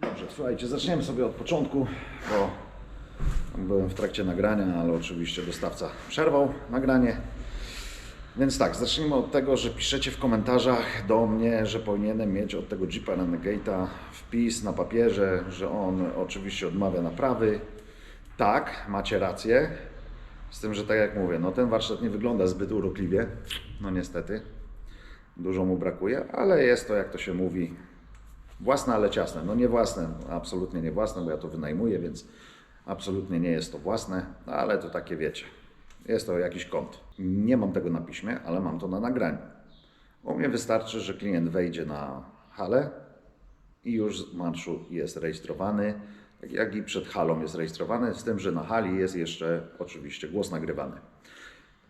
Dobrze, słuchajcie, zaczniemy sobie od początku, bo byłem w trakcie nagrania, ale oczywiście dostawca przerwał nagranie. Więc tak, zacznijmy od tego, że piszecie w komentarzach do mnie, że powinienem mieć od tego Jeepa Renegade'a wpis na papierze, że on oczywiście odmawia naprawy. Tak, macie rację. Z tym, że tak jak mówię, no ten warsztat nie wygląda zbyt urokliwie, no niestety. Dużo mu brakuje, ale jest to, jak to się mówi, Własne, ale ciasne. No nie własne, absolutnie nie własne, bo ja to wynajmuję, więc absolutnie nie jest to własne, no ale to takie wiecie. Jest to jakiś kąt. Nie mam tego na piśmie, ale mam to na nagraniu. U mnie wystarczy, że klient wejdzie na halę i już z marszu jest rejestrowany, tak jak i przed halą jest rejestrowany, z tym, że na hali jest jeszcze oczywiście głos nagrywany.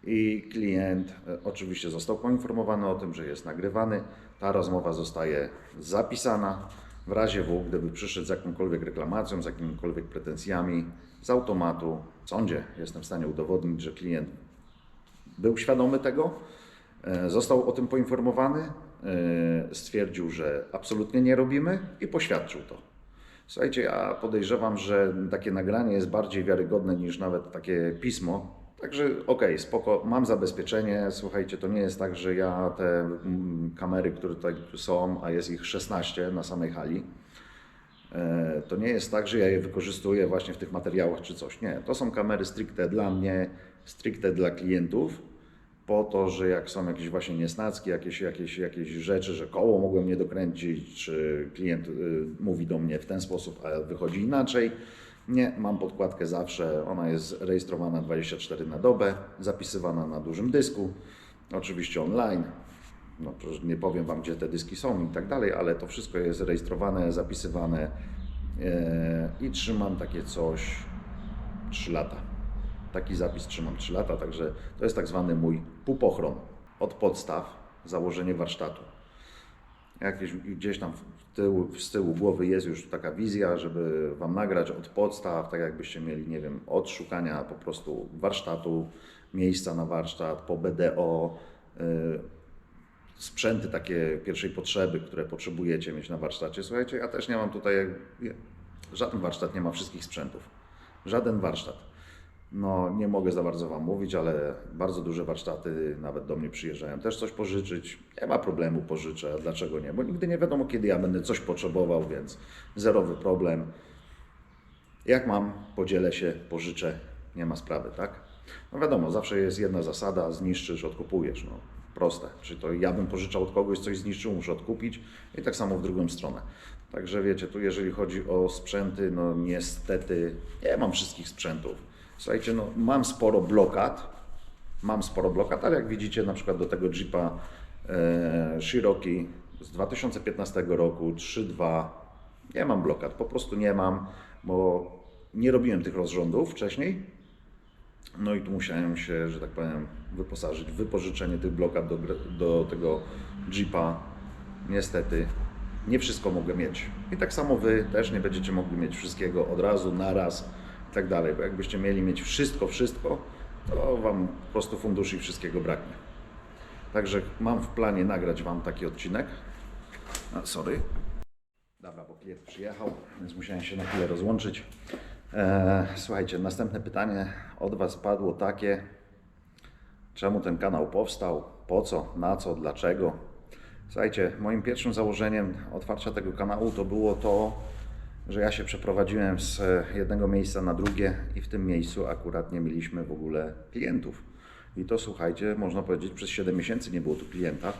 I klient e, oczywiście został poinformowany o tym, że jest nagrywany. Ta rozmowa zostaje zapisana. W razie W, gdyby przyszedł z jakąkolwiek reklamacją, z jakimikolwiek pretensjami, z automatu w sądzie jestem w stanie udowodnić, że klient był świadomy tego, e, został o tym poinformowany, e, stwierdził, że absolutnie nie robimy i poświadczył to. Słuchajcie, ja podejrzewam, że takie nagranie jest bardziej wiarygodne niż nawet takie pismo. Także okej, spoko, mam zabezpieczenie. Słuchajcie, to nie jest tak, że ja te mm, kamery, które tutaj są, a jest ich 16 na samej hali, e, to nie jest tak, że ja je wykorzystuję właśnie w tych materiałach czy coś. Nie, to są kamery stricte dla mnie, stricte dla klientów, po to, że jak są jakieś właśnie niesnacki, jakieś, jakieś, jakieś rzeczy, że koło mogłem nie dokręcić, czy klient y, mówi do mnie w ten sposób, a wychodzi inaczej. Nie, mam podkładkę zawsze, ona jest rejestrowana 24 na dobę, zapisywana na dużym dysku, oczywiście online. No, nie powiem Wam, gdzie te dyski są i tak dalej, ale to wszystko jest rejestrowane, zapisywane e, i trzymam takie coś 3 lata. Taki zapis trzymam 3 lata, także to jest tak zwany mój pupochron od podstaw, założenie warsztatu. Jakieś, gdzieś tam w tyłu, z tyłu głowy jest już taka wizja, żeby Wam nagrać od podstaw, tak jakbyście mieli, nie wiem, od szukania po prostu warsztatu, miejsca na warsztat, po BDO, y, sprzęty takie pierwszej potrzeby, które potrzebujecie mieć na warsztacie. Słuchajcie, ja też nie mam tutaj, żaden warsztat nie ma wszystkich sprzętów. Żaden warsztat. No, nie mogę za bardzo Wam mówić, ale bardzo duże warsztaty nawet do mnie przyjeżdżają. Też coś pożyczyć, nie ma problemu, pożyczę. Dlaczego nie? Bo nigdy nie wiadomo, kiedy ja będę coś potrzebował, więc zerowy problem. Jak mam, podzielę się, pożyczę, nie ma sprawy, tak? No wiadomo, zawsze jest jedna zasada, zniszczysz, odkupujesz, no proste. Czy to ja bym pożyczał od kogoś, coś zniszczył, muszę odkupić i tak samo w drugą stronę. Także wiecie, tu jeżeli chodzi o sprzęty, no niestety nie mam wszystkich sprzętów. Słuchajcie, no mam sporo blokad, mam sporo blokad, ale jak widzicie na przykład do tego Jeepa e, z 2015 roku 3.2 nie mam blokad, po prostu nie mam, bo nie robiłem tych rozrządów wcześniej. No i tu musiałem się, że tak powiem, wyposażyć wypożyczenie tych blokad do, do tego Jeepa. Niestety nie wszystko mogę mieć. I tak samo Wy też nie będziecie mogli mieć wszystkiego od razu, naraz i tak dalej. Bo jakbyście mieli mieć wszystko, wszystko, to Wam po prostu funduszy wszystkiego braknie. Także mam w planie nagrać Wam taki odcinek. A, sorry. Dobra, bo klient przyjechał, więc musiałem się na chwilę rozłączyć. E, słuchajcie, następne pytanie od Was padło takie. Czemu ten kanał powstał? Po co? Na co? Dlaczego? Słuchajcie, moim pierwszym założeniem otwarcia tego kanału to było to, że ja się przeprowadziłem z jednego miejsca na drugie i w tym miejscu akurat nie mieliśmy w ogóle klientów. I to słuchajcie, można powiedzieć, przez 7 miesięcy nie było tu klienta.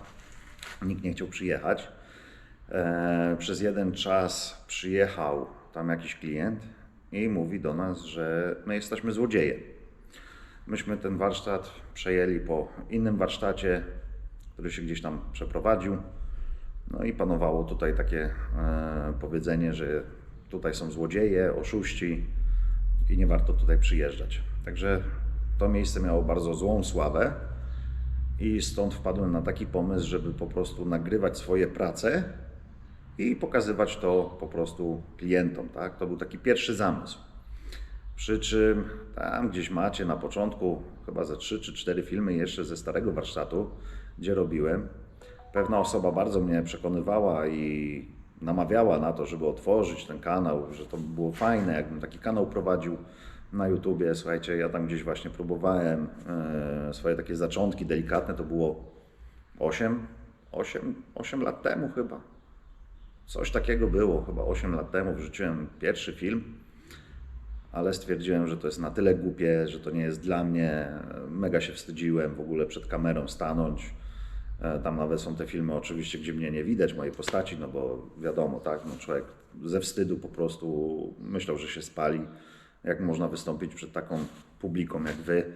Nikt nie chciał przyjechać. E, przez jeden czas przyjechał tam jakiś klient i mówi do nas, że my jesteśmy złodzieje. Myśmy ten warsztat przejęli po innym warsztacie, który się gdzieś tam przeprowadził. No i panowało tutaj takie e, powiedzenie, że tutaj są złodzieje, oszuści i nie warto tutaj przyjeżdżać. Także to miejsce miało bardzo złą sławę i stąd wpadłem na taki pomysł, żeby po prostu nagrywać swoje prace i pokazywać to po prostu klientom. Tak? To był taki pierwszy zamysł. Przy czym tam gdzieś macie na początku chyba ze 3 czy 4 filmy jeszcze ze starego warsztatu, gdzie robiłem. Pewna osoba bardzo mnie przekonywała i namawiała na to, żeby otworzyć ten kanał, że to by było fajne, jakbym taki kanał prowadził na YouTubie. Słuchajcie, ja tam gdzieś właśnie próbowałem e, swoje takie zaczątki delikatne, to było 8, 8, 8 lat temu chyba. Coś takiego było, chyba 8 lat temu wrzuciłem pierwszy film, ale stwierdziłem, że to jest na tyle głupie, że to nie jest dla mnie. Mega się wstydziłem w ogóle przed kamerą stanąć. E, Tam nawet są te filmy oczywiście, gdzie mnie nie widać, mojej postaci, no bo wiadomo, tak, no człowiek ze wstydu po prostu myślał, że się spali, jak można wystąpić przed taką publiką jak wy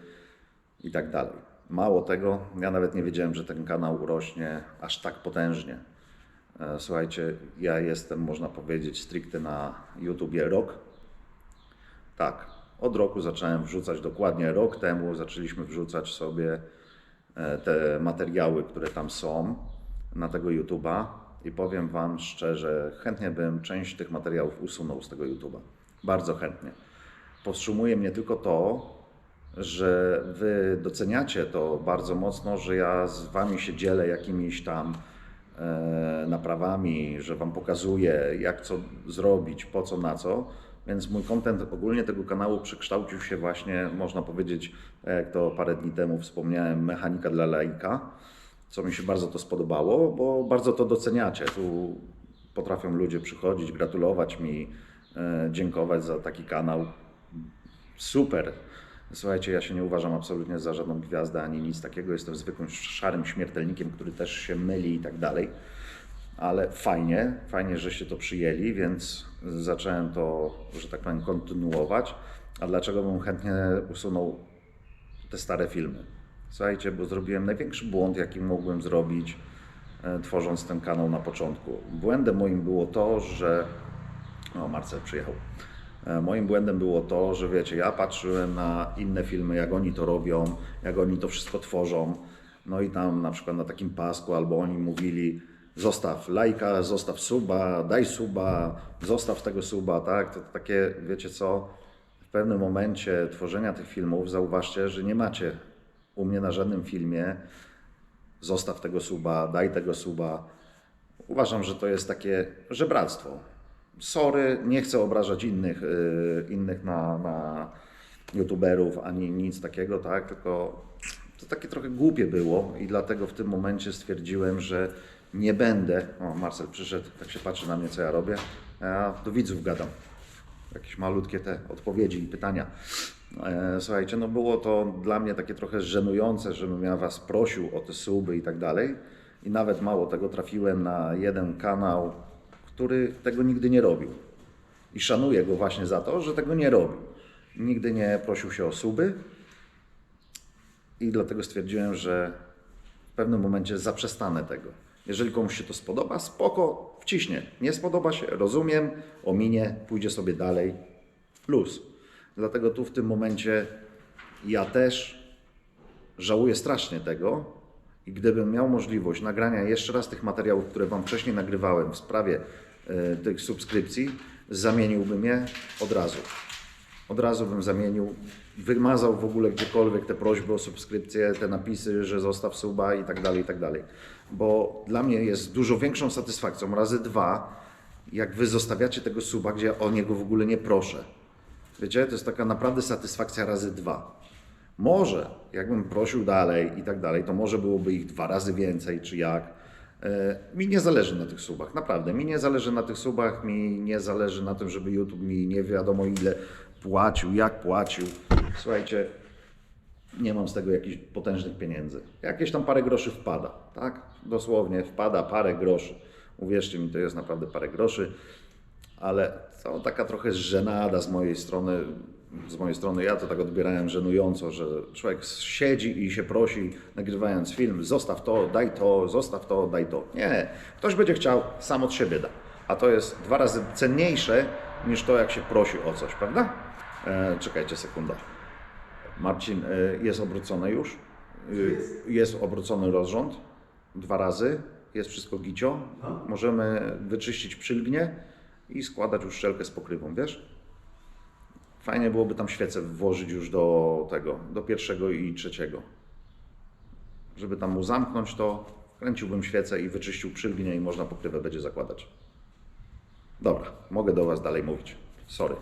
i tak dalej. Mało tego, ja nawet nie wiedziałem, że ten kanał urośnie aż tak potężnie. E, Słuchajcie, ja jestem, można powiedzieć, stricte na YouTubie rok. Tak, od roku zacząłem wrzucać, dokładnie rok temu zaczęliśmy wrzucać sobie te materiały, które tam są na tego YouTube'a i powiem Wam szczerze, chętnie bym część tych materiałów usunął z tego YouTube'a. Bardzo chętnie. Powstrzymuje mnie tylko to, że Wy doceniacie to bardzo mocno, że ja z Wami się dzielę jakimiś tam e, naprawami, że Wam pokazuję, jak co zrobić, po co, na co. Więc mój content ogólnie tego kanału przekształcił się właśnie, można powiedzieć, jak to parę dni temu wspomniałem, mechanika dla laika, co mi się bardzo to spodobało, bo bardzo to doceniacie. Tu potrafią ludzie przychodzić, gratulować mi, e, dziękować za taki kanał. Super. Słuchajcie, ja się nie uważam absolutnie za żadną gwiazdę ani nic takiego. Jestem zwykłym szarym śmiertelnikiem, który też się myli i tak dalej. Ale fajnie, fajnie, żeście to przyjęli, więc zacząłem to, że tak powiem, kontynuować. A dlaczego bym chętnie usunął te stare filmy? Słuchajcie, bo zrobiłem największy błąd, jaki mogłem zrobić, e, tworząc ten kanał na początku. Błędem moim było to, że. O, Marcel przyjechał. E, Moim błędem było to, że wiecie, ja patrzyłem na inne filmy, jak oni to robią, jak oni to wszystko tworzą. No i tam na przykład na takim pasku albo oni mówili zostaw lajka, zostaw suba, daj suba, zostaw tego suba, tak? To takie, wiecie co, w pewnym momencie tworzenia tych filmów zauważcie, że nie macie u mnie na żadnym filmie zostaw tego suba, daj tego suba. Uważam, że to jest takie żebractwo. Sorry, nie chcę obrażać innych, y, innych na, na youtuberów ani nic takiego, tak? Tylko to takie trochę głupie było i dlatego w tym momencie stwierdziłem, że nie będę. O, Marcel przyszedł, tak się patrzy na mnie, co ja robię. Ja do widzów gadam. Jakieś malutkie te odpowiedzi i pytania. E, Słuchajcie, no było to dla mnie takie trochę żenujące, żebym ja Was prosił o te suby i tak dalej. I nawet mało tego, trafiłem na jeden kanał, który tego nigdy nie robił. I szanuję go właśnie za to, że tego nie robił. Nigdy nie prosił się o suby. I dlatego stwierdziłem, że w pewnym momencie zaprzestanę tego. Jeżeli komuś się to spodoba, spoko, wciśnie. Nie spodoba się, rozumiem, ominie, pójdzie sobie dalej. Plus. Dlatego tu w tym momencie ja też żałuję strasznie tego i gdybym miał możliwość nagrania jeszcze raz tych materiałów, które Wam wcześniej nagrywałem w sprawie e, tych subskrypcji, zamieniłbym je od razu. Od razu bym zamienił, wymazał w ogóle gdziekolwiek te prośby o subskrypcję, te napisy, że zostaw suba i tak dalej, i tak dalej. Bo dla mnie jest dużo większą satysfakcją, razy dwa, jak Wy zostawiacie tego suba, gdzie ja o niego w ogóle nie proszę. Wiecie, to jest taka naprawdę satysfakcja razy dwa. Może, jakbym prosił dalej i tak dalej, to może byłoby ich dwa razy więcej, czy jak. E, Mi nie zależy na tych subach, naprawdę. Mi nie zależy na tych subach, mi nie zależy na tym, żeby YouTube mi nie wiadomo ile płacił, jak płacił. Słuchajcie, nie mam z tego jakichś potężnych pieniędzy. Jakieś tam parę groszy wpada, tak? Dosłownie wpada parę groszy. Uwierzcie mi, to jest naprawdę parę groszy ale to taka trochę żenada z mojej strony. Z mojej strony ja to tak odbierałem żenująco, że człowiek siedzi i się prosi, nagrywając film, zostaw to, daj to, zostaw to, daj to. Nie, ktoś będzie chciał, sam od siebie da. A to jest dwa razy cenniejsze niż to, jak się prosi o coś, prawda? E, czekajcie sekunda. Marcin, e, jest obrócony już? E, jest obrócony rozrząd dwa razy, jest wszystko gicio. Możemy wyczyścić przylgnie i składać uszczelkę z pokrywą, wiesz? Fajnie byłoby tam świecę włożyć już do tego, do pierwszego i trzeciego. żeby tam mu zamknąć to, kręciłbym świecę i wyczyścił przylgnię i można pokrywę będzie zakładać. Dobra, mogę do Was dalej mówić. Sorry.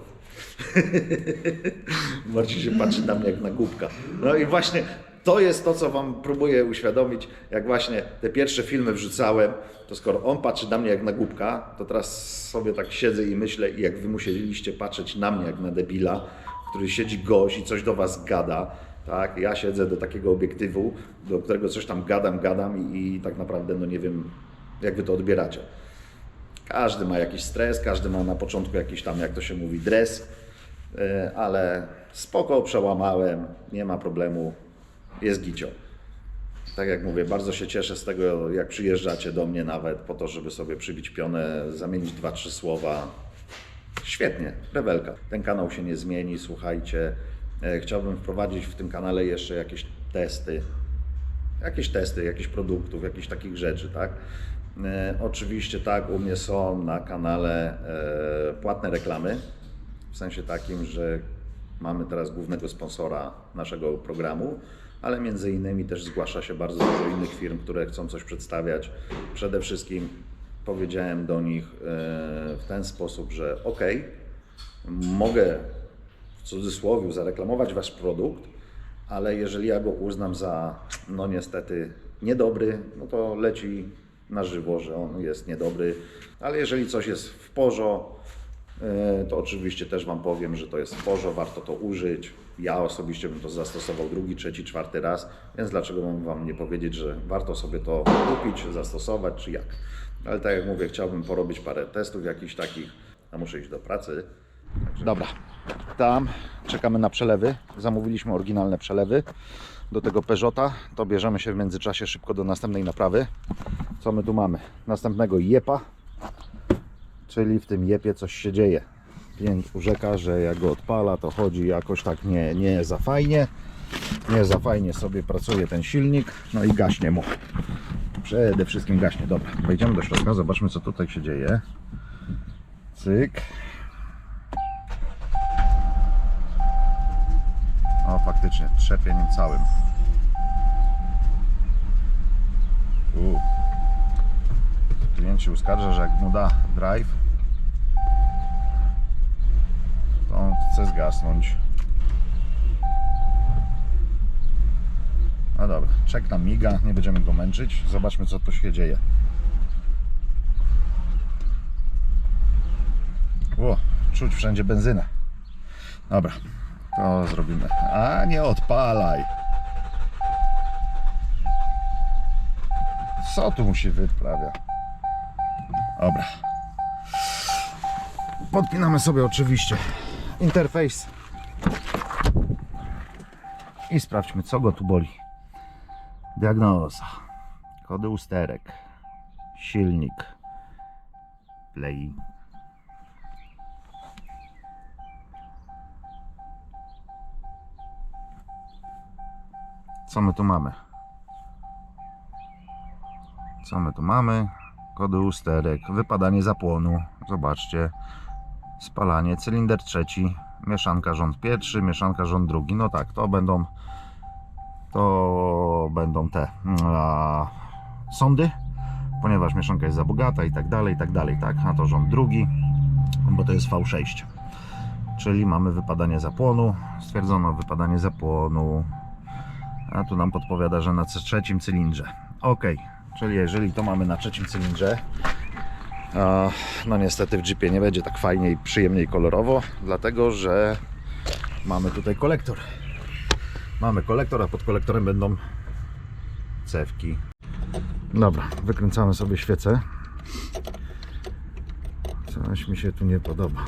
Marcin się patrzy na mnie jak na głupka. No i właśnie to jest to, co Wam próbuję uświadomić. Jak właśnie te pierwsze filmy wrzucałem, to skoro on patrzy na mnie jak na głupka, to teraz sobie tak siedzę i myślę, i jak Wy musieliście patrzeć na mnie jak na debila, który siedzi gość i coś do Was gada, tak? Ja siedzę do takiego obiektywu, do którego coś tam gadam, gadam i, i tak naprawdę no nie wiem, jak Wy to odbieracie. Każdy ma jakiś stres, każdy ma na początku jakiś tam, jak to się mówi, dres, e, ale spoko, przełamałem, nie ma problemu, jest gicio. Tak jak mówię, bardzo się cieszę z tego, jak przyjeżdżacie do mnie nawet po to, żeby sobie przybić pionę, zamienić dwa, trzy słowa. Świetnie, rewelka. Ten kanał się nie zmieni, słuchajcie. E, Chciałbym wprowadzić w tym kanale jeszcze jakieś testy, jakieś testy, jakichś produktów, jakichś takich rzeczy, tak? E, oczywiście tak, u mnie są na kanale e, płatne reklamy, w sensie takim, że mamy teraz głównego sponsora naszego programu, ale między innymi też zgłasza się bardzo dużo innych firm, które chcą coś przedstawiać. Przede wszystkim powiedziałem do nich e, w ten sposób, że ok, mogę w cudzysłowie zareklamować wasz produkt, ale jeżeli ja go uznam za, no niestety, niedobry, no to leci na żywo, że on jest niedobry, ale jeżeli coś jest w porzo, e, to oczywiście też Wam powiem, że to jest w porzo, warto to użyć. Ja osobiście bym to zastosował drugi, trzeci, czwarty raz, więc dlaczego mam Wam nie powiedzieć, że warto sobie to kupić, zastosować, czy jak. Ale tak jak mówię, chciałbym porobić parę testów jakichś takich, a muszę iść do pracy. Dobra, tam czekamy na przelewy. Zamówiliśmy oryginalne przelewy do tego Peugeota. To bierzemy się w międzyczasie szybko do następnej naprawy. Co my tu mamy? Następnego jepa, czyli w tym jepie coś się dzieje. Klient urzeka, że jak go odpala, to chodzi jakoś tak nie, nie za fajnie. Nie za fajnie sobie pracuje ten silnik, no i gaśnie mu. Przede wszystkim gaśnie. Dobra, wejdziemy do środka, zobaczmy co tutaj się dzieje. Cyk. Faktycznie, trzepie nim całym. Klient się uskarża, że jak mu da drive, to on chce zgasnąć. No dobra, czek nam miga, nie będziemy go męczyć. Zobaczmy co tu się dzieje. O, czuć wszędzie benzynę. Dobra, to zrobimy. A nie odpalaj. Co tu mu się wyprawia? Dobra. Podpinamy sobie oczywiście interfejs. I sprawdźmy, co go tu boli. Diagnoza. Kody usterek. Silnik. Play. Co my tu mamy? Co my tu mamy? Kody usterek, wypadanie zapłonu. Zobaczcie. Spalanie, cylinder trzeci, mieszanka rząd pierwszy, mieszanka rząd drugi. No tak, to będą to będą te a, sądy, ponieważ mieszanka jest za bogata i tak dalej, i tak dalej, tak? A to rząd drugi, bo to jest V6. Czyli mamy wypadanie zapłonu. Stwierdzono wypadanie zapłonu. A tu nam podpowiada, że na trzecim cylindrze. Ok, czyli jeżeli to mamy na trzecim cylindrze, no niestety w Jeepie nie będzie tak fajnie i przyjemnie i kolorowo, dlatego że mamy tutaj kolektor. Mamy kolektor, a pod kolektorem będą cewki. Dobra, wykręcamy sobie świecę. Coś mi się tu nie podoba.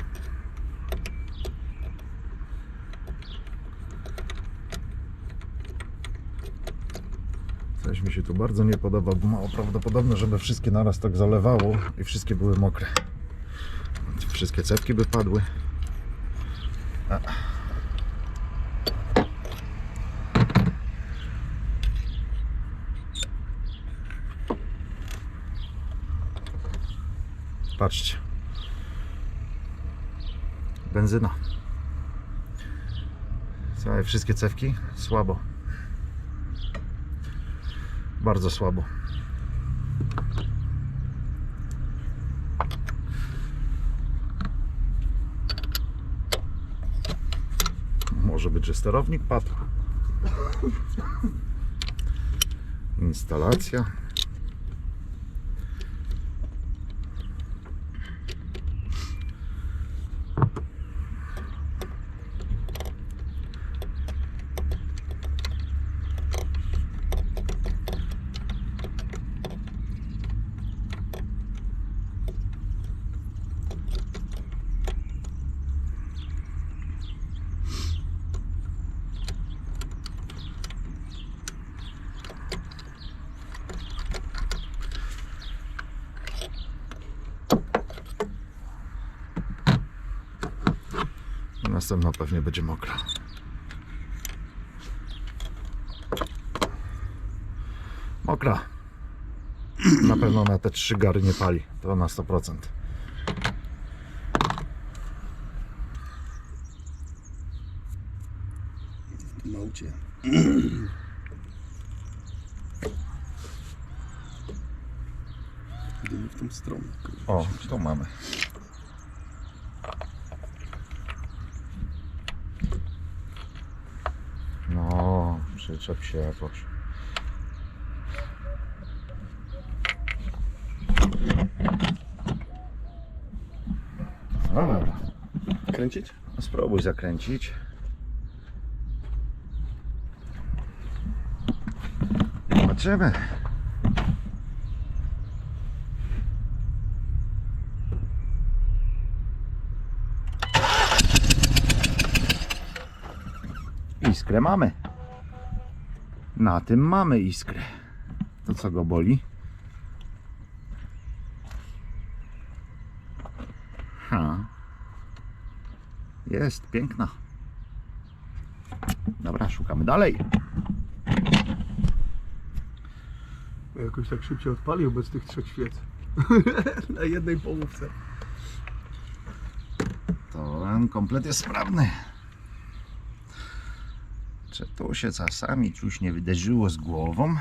Coś mi się tu bardzo nie podoba, bo mało prawdopodobne, żeby wszystkie naraz tak zalewało i wszystkie były mokre. Wszystkie cewki by padły. A. Patrzcie. Benzyna. Całe wszystkie cewki słabo. Bardzo słabo. Może być, że sterownik padł. Instalacja. Następna pewnie będzie mokra. Mokra. Na pewno na te trzy gary nie pali. To na 100%. Małcie. Idziemy w tą stronę. O, to mamy. Przyczep się jakoś. No dobra, Kręcić? no spróbuj zakręcić. Zobaczymy. Iskrę mamy. Na tym mamy iskrę. To co go boli? Ha. Jest piękna. Dobra, szukamy dalej. Jakoś tak szybciej odpalił bez tych trzech świec. Na jednej połówce. To ten komplet jest sprawny. Czy tu się czasami coś nie wydarzyło z głową?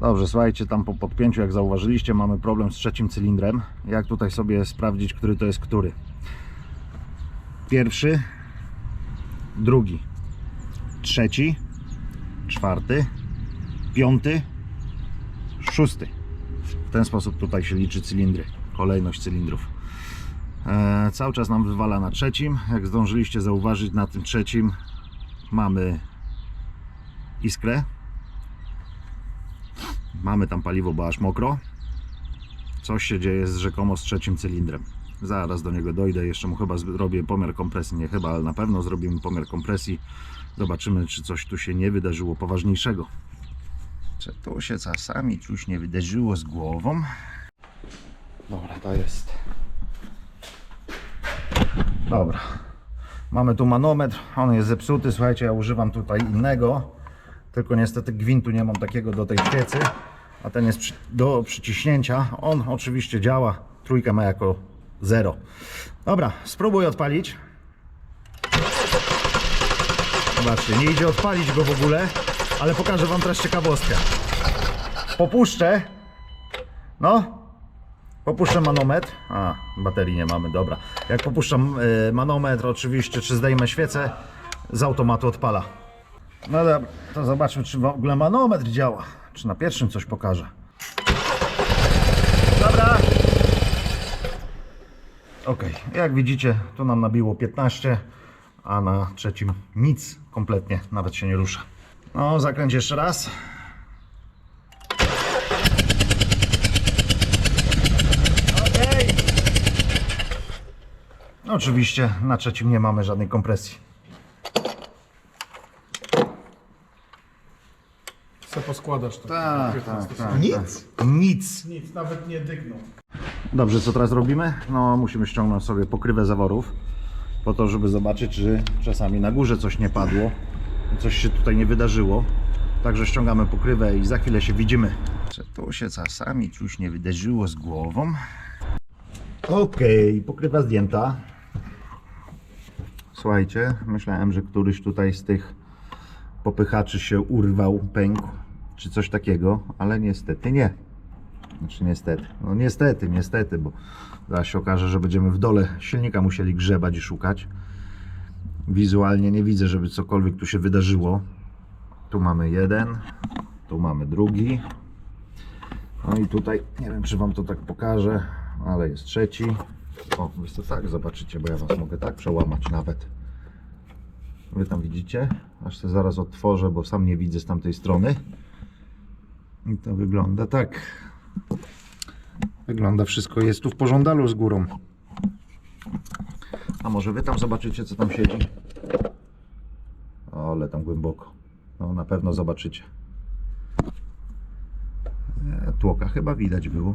Dobrze, słuchajcie, tam po podpięciu, jak zauważyliście, mamy problem z trzecim cylindrem. Jak tutaj sobie sprawdzić, który to jest który? Pierwszy, drugi, trzeci, czwarty, piąty, szósty. W ten sposób tutaj się liczy cylindry, kolejność cylindrów. E, cały czas nam wywala na trzecim. Jak zdążyliście zauważyć, na tym trzecim mamy iskrę. Mamy tam paliwo, bo aż mokro. Coś się dzieje z rzekomo z trzecim cylindrem. Zaraz do niego dojdę. Jeszcze mu chyba zrobię pomiar kompresji. Nie chyba, ale na pewno zrobimy pomiar kompresji. Zobaczymy, czy coś tu się nie wydarzyło poważniejszego. Czy tu się czasami coś nie wydarzyło z głową? Dobra, to jest. Dobra. Mamy tu manometr, on jest zepsuty, słuchajcie, ja używam tutaj innego, tylko niestety gwintu nie mam takiego do tej świecy, a ten jest do przyciśnięcia. On oczywiście działa, trójkę ma jako zero. Dobra, spróbuj odpalić. Zobaczcie, nie idzie odpalić go w ogóle, ale pokażę Wam teraz ciekawostkę. Popuszczę. No, Popuszczę manometr. A, baterii nie mamy, dobra. Jak popuszczam y, manometr, oczywiście, czy zdejmę świecę, z automatu odpala. No dobra, to zobaczmy, czy w ogóle manometr działa. Czy na pierwszym coś pokaże. Dobra. Ok, jak widzicie, tu nam nabiło 15, a na trzecim nic kompletnie, nawet się nie rusza. No, zakręć jeszcze raz. Oczywiście na trzecim nie mamy żadnej kompresji. Se poskładasz to. Tak, 15 tak, sekund. Nic? Nic. Nic, nawet nie dygnął. Dobrze, co teraz robimy? No, musimy ściągnąć sobie pokrywę zaworów, po to, żeby zobaczyć, czy czasami na górze coś nie padło, coś się tutaj nie wydarzyło. Także ściągamy pokrywę i za chwilę się widzimy. Czy tu się czasami coś nie wydarzyło z głową? Okej, pokrywa zdjęta. Słuchajcie, myślałem, że któryś tutaj z tych popychaczy się urwał, pękł, czy coś takiego, ale niestety nie. Znaczy niestety, no niestety, niestety, bo zaraz się okaże, że będziemy w dole silnika musieli grzebać i szukać. Wizualnie nie widzę, żeby cokolwiek tu się wydarzyło. Tu mamy jeden, tu mamy drugi. No i tutaj, nie wiem czy Wam to tak pokażę, ale jest trzeci. O, wy to tak zobaczycie, bo ja Was mogę tak przełamać nawet. Wy tam widzicie? Aż to zaraz otworzę, bo sam nie widzę z tamtej strony. I to wygląda tak. Wygląda wszystko jest tu w pożądalu z górą. A może Wy tam zobaczycie co tam siedzi? O, ale tam głęboko. No na pewno zobaczycie. E, Tłoka chyba widać było.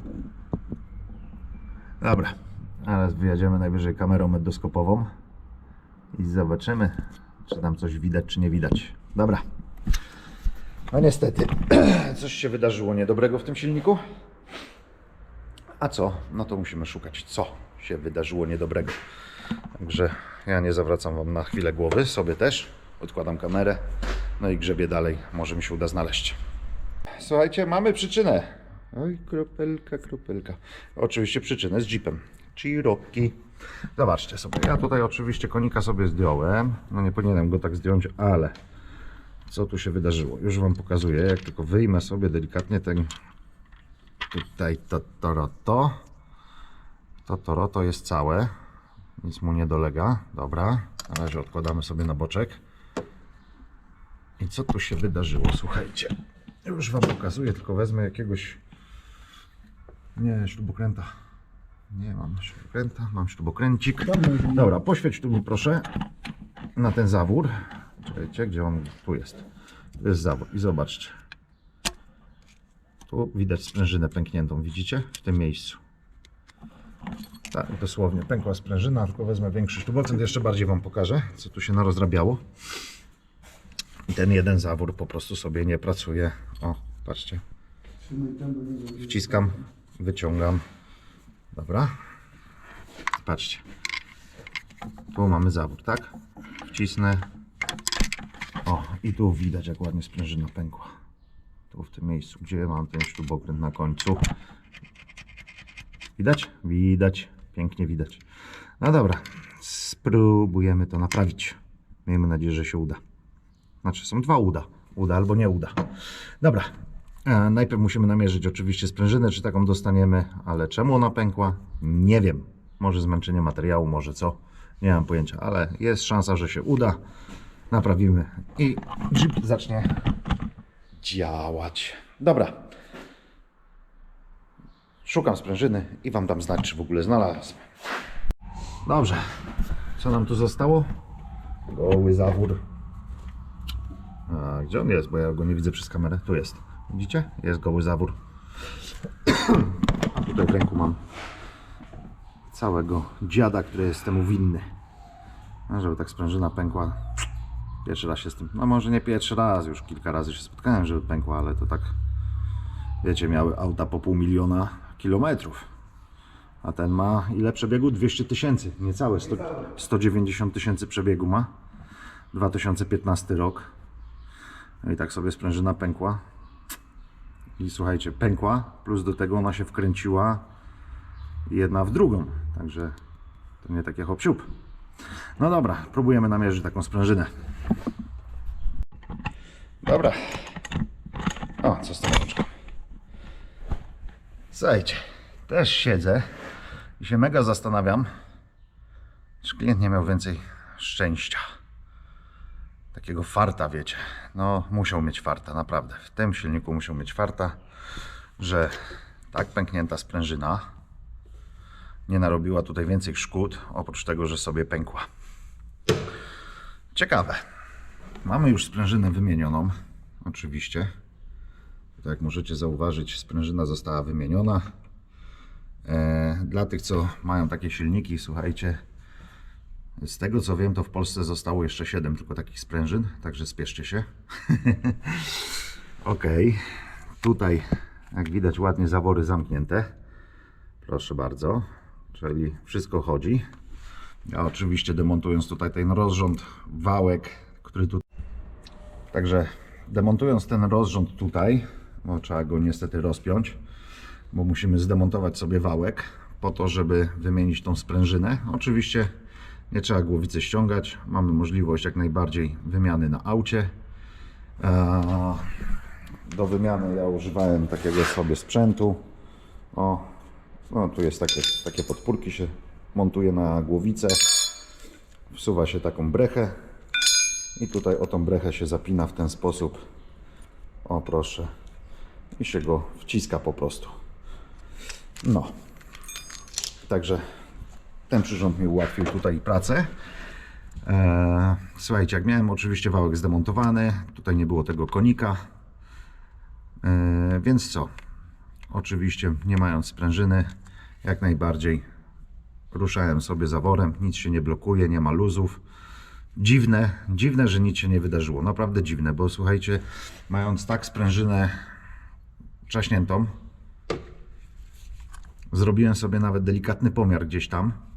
Dobra, teraz wyjedziemy najwyżej kamerą endoskopową i zobaczymy, czy tam coś widać, czy nie widać. Dobra. No niestety, coś się wydarzyło niedobrego w tym silniku. A co? No to musimy szukać, co się wydarzyło niedobrego. Także ja nie zawracam Wam na chwilę głowy, sobie też. Odkładam kamerę, no i grzebię dalej. Może mi się uda znaleźć. Słuchajcie, mamy przyczynę. Oj, kropelka, kropelka. Oczywiście przyczynę z Jeepem. Cherokee. Zobaczcie sobie, ja tutaj oczywiście konika sobie zdjąłem. No nie powinienem go tak zdjąć, ale co tu się wydarzyło? Już Wam pokazuję, jak tylko wyjmę sobie delikatnie ten tutaj to toroto. To toroto jest całe. Nic mu nie dolega. Dobra, na razie odkładamy sobie na boczek. I co tu się wydarzyło? Słuchajcie, już Wam pokazuję, tylko wezmę jakiegoś. Nie, śrubokręta. Nie mam śrubokręta, mam śrubokręcik. Dobra, poświeć tu mi proszę na ten zawór. Czekajcie, gdzie on tu jest. Tu jest zawór i zobaczcie. Tu widać sprężynę pękniętą, widzicie? W tym miejscu. Tak, dosłownie pękła sprężyna, tylko wezmę większy śrubokręt, jeszcze bardziej Wam pokażę, co tu się narozrabiało. I ten jeden zawór po prostu sobie nie pracuje. O, patrzcie. Wciskam, wyciągam. Dobra. Patrzcie. Tu mamy zawór, tak? Wcisnę. O, i tu widać, jak ładnie sprężyna pękła. Tu w tym miejscu, gdzie mam ten śrubokręt na końcu. Widać? Widać. Pięknie widać. No dobra. Spróbujemy to naprawić. Miejmy nadzieję, że się uda. Znaczy są dwa uda. Uda albo nie uda. Dobra. E, najpierw musimy namierzyć oczywiście sprężynę, czy taką dostaniemy, ale czemu ona pękła? Nie wiem. Może zmęczenie materiału, może co. Nie mam pojęcia, ale jest szansa, że się uda. Naprawimy i Jeep zacznie działać. Dobra. Szukam sprężyny i Wam dam znać, czy w ogóle znalazłem. Dobrze. Co nam tu zostało? Goły zawór. A, gdzie on jest? Bo ja go nie widzę przez kamerę. Tu jest. Widzicie? Jest goły zawór. A tutaj w ręku mam całego dziada, który jest temu winny. No, żeby tak sprężyna pękła. Pierwszy raz się z tym, no może nie pierwszy raz, już kilka razy się spotkałem, żeby pękła, ale to tak, wiecie, miały auta po pół miliona kilometrów. A ten ma ile przebiegu? 200 tysięcy, niecałe 100, 190 tysięcy przebiegu ma. 2015 rok. No i tak sobie sprężyna pękła. I słuchajcie, pękła, plus do tego ona się wkręciła jedna w drugą. Także to nie takie hop siup. No dobra, próbujemy namierzyć taką sprężynę. Dobra. O, co z tą rączką? Słuchajcie, też siedzę i się mega zastanawiam, czy klient nie miał więcej szczęścia. Takiego farta, wiecie. No, musiał mieć farta, naprawdę. W tym silniku musiał mieć farta, że tak pęknięta sprężyna nie narobiła tutaj więcej szkód, oprócz tego, że sobie pękła. Ciekawe. Mamy już sprężynę wymienioną, oczywiście. Tak jak możecie zauważyć, sprężyna została wymieniona. E, dla tych, co mają takie silniki, słuchajcie, z tego co wiem, to w Polsce zostało jeszcze 7 tylko takich sprężyn, także spieszcie się. ok, tutaj jak widać ładnie zawory zamknięte. Proszę bardzo, czyli wszystko chodzi. Ja oczywiście demontując tutaj ten rozrząd, wałek, który tu. Także demontując ten rozrząd tutaj, bo trzeba go niestety rozpiąć, bo musimy zdemontować sobie wałek po to, żeby wymienić tą sprężynę. Oczywiście nie trzeba głowicy ściągać, mamy możliwość jak najbardziej wymiany na aucie. Eee, Do wymiany ja używałem takiego sobie sprzętu. O, no tu jest takie, takie podpórki się montuje na głowicę. Wsuwa się taką brechę i tutaj o tą brechę się zapina w ten sposób. O proszę. I się go wciska po prostu. No. Także ten przyrząd mi ułatwił tutaj pracę. Eee, słuchajcie, jak miałem oczywiście wałek zdemontowany, tutaj nie było tego konika. Eee, więc co? Oczywiście nie mając sprężyny, jak najbardziej ruszałem sobie zaworem, nic się nie blokuje, nie ma luzów. Dziwne, dziwne, że nic się nie wydarzyło. Naprawdę dziwne, bo słuchajcie, mając tak sprężynę trzaśniętą, zrobiłem sobie nawet delikatny pomiar gdzieś tam.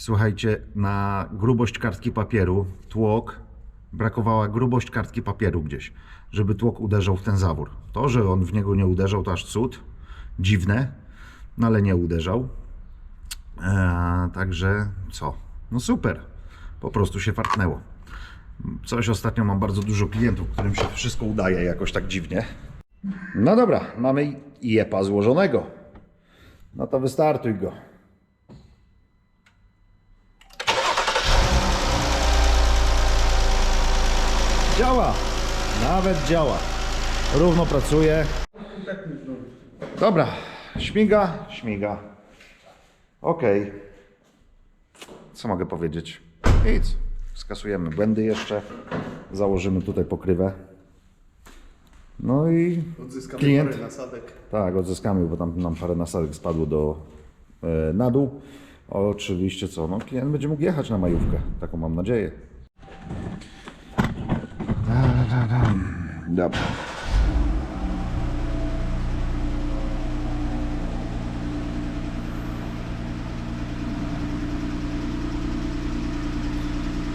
Słuchajcie, na grubość kartki papieru, tłok, brakowała grubość kartki papieru gdzieś, żeby tłok uderzał w ten zawór. To, że on w niego nie uderzał, to aż cud. Dziwne, no ale nie uderzał. Eee, także co? No super. Po prostu się fartnęło. Coś ostatnio mam bardzo dużo klientów, którym się wszystko udaje jakoś tak dziwnie. No dobra, mamy jepa złożonego. No to wystartuj go. Działa. Nawet działa. Równo pracuje. Dobra, śmiga, śmiga. Okej. Co mogę powiedzieć? Nic. Skasujemy błędy jeszcze. Założymy tutaj pokrywę. No i Odzyskamy klient. parę nasadek. Tak, odzyskamy, bo tam nam parę nasadek spadło do, e, na dół. Oczywiście co, no klient będzie mógł jechać na majówkę. Taką mam nadzieję. Dobra.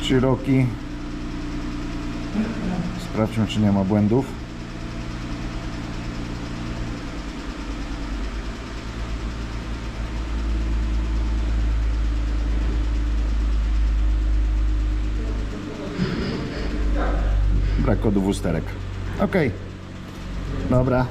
Cherokee. Sprawdźmy, czy nie ma błędów. Brak kodu usterek. Okej. Dobra.